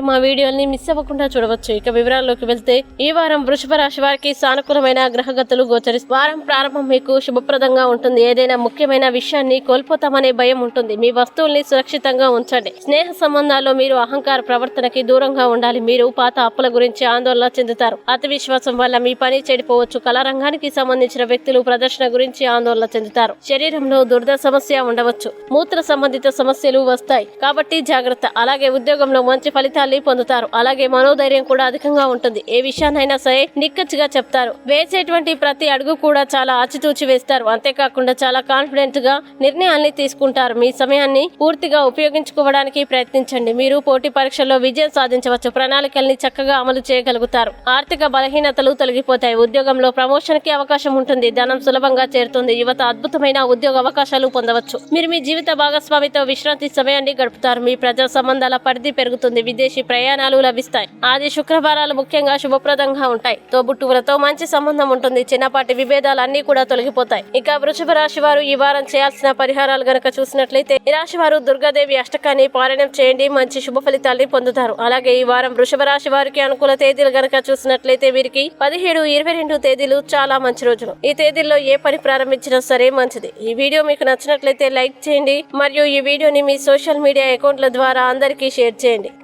మా వీడియోల్ని మిస్ అవ్వకుండా చూడవచ్చు. ఇక వివరాల్లోకి వెళ్తే ఈ వారం వృషభ రాశి వారికి సానుకూలమైన గ్రహగతులు గోచరి వారం ప్రారంభం మీకు శుభప్రదంగా ఉంటుంది. ఏదైనా ముఖ్యమైన విషయాన్ని కోల్పోతామనే భయం ఉంటుంది. మీ వస్తువుల్ని సురక్షితంగా ఉంచండి. స్నేహ సంబంధాల్లో మీరు అహంకార ప్రవర్తనకి దూరంగా ఉండాలి. మీరు పాత అప్పుల గురించి ఆందోళన చెందుతారు. అతి విశ్వాసం వల్ల మీ పని చెడిపోవచ్చు. కళారంగానికి సంబంధించిన వ్యక్తులు ప్రదర్శన గురించి ఆందోళన చెందుతారు. శరీరంలో దుర్ద సమస్య ఉండవచ్చు. మూత్ర సంబంధిత సమస్యలు వస్తాయి. కాబట్టి జాగ్రత్త. అలాగే ఉద్యోగంలో మంచి ఫలితాల్ని పొందుతారు. అలాగే మనోధైర్యం కూడా అధికంగా ఉంటుంది. ఏ విషయాన్నైనా సరే నిక్కచ్చిగా చెప్తారు. వేసేటువంటి ప్రతి అడుగు కూడా చాలా ఆచితూచి వేస్తారు. అంతేకాకుండా చాలా కాన్ఫిడెంట్గా నిర్ణయాన్ని తీసుకుంటారు. మీ సమయాన్ని పూర్తిగా ఉపయోగించుకోవడానికి ప్రయత్నించండి. మీరు పోటీ పరీక్షల్లో విజయం సాధించవచ్చు. ప్రణాళికల్ని చక్కగా అమలు చేయగలుగుతారు. ఆర్థిక బలహీనతలు తొలగిపోతాయి. ఉద్యోగంలో ప్రమోషన్కి అవకాశం ఉంటుంది. ధనం సులభంగా చేరుతుంది. యువత అద్భుతమైన ఉద్యోగ అవకాశాలు పొందవచ్చు. మీరు మీ జీవిత భాగస్వామితో విశ్రాంతి సమయాన్ని గడుపుతారు. మీ ప్రజా సంబంధాల పరిధి పెరుగుతుంది. విదేశీ ప్రయాణాలు లభిస్తాయి. ఆది శుక్రవారాలు ముఖ్యంగా శుభప్రదంగా ఉంటాయి. తోబుట్టువులతో మంచి సంబంధం ఉంటుంది. చిన్నపాటి విభేదాలు అన్ని కూడా తొలగిపోతాయి. ఇక వృషభ రాశి వారు ఈ వారం చేయాల్సిన పరిహారాలు గనక చూసినట్లయితే ఈ రాశి వారు దుర్గాదేవి అష్టకాన్ని పారాయణం చేయండి. మంచి శుభ ఫలితాల్ని పొందుతారు. అలాగే ఈ వారం వృషభ రాశి వారికి అనుకూల తేదీలు గనక చూసినట్లయితే వీరికి పదిహేడు ఇరవై రెండు తేదీలు చాలా మంచి రోజులు. ఈ తేదీల్లో ఏ పని ప్రారంభించినా సరే మంచిది. ఈ వీడియో మీకు నచ్చినట్లయితే లైక్ చేయండి. మరియు ఈ వీడియోని మీ సోషల్ మీడియా అకౌంట్ల ద్వారా అందరికీ షేర్ చేయండి.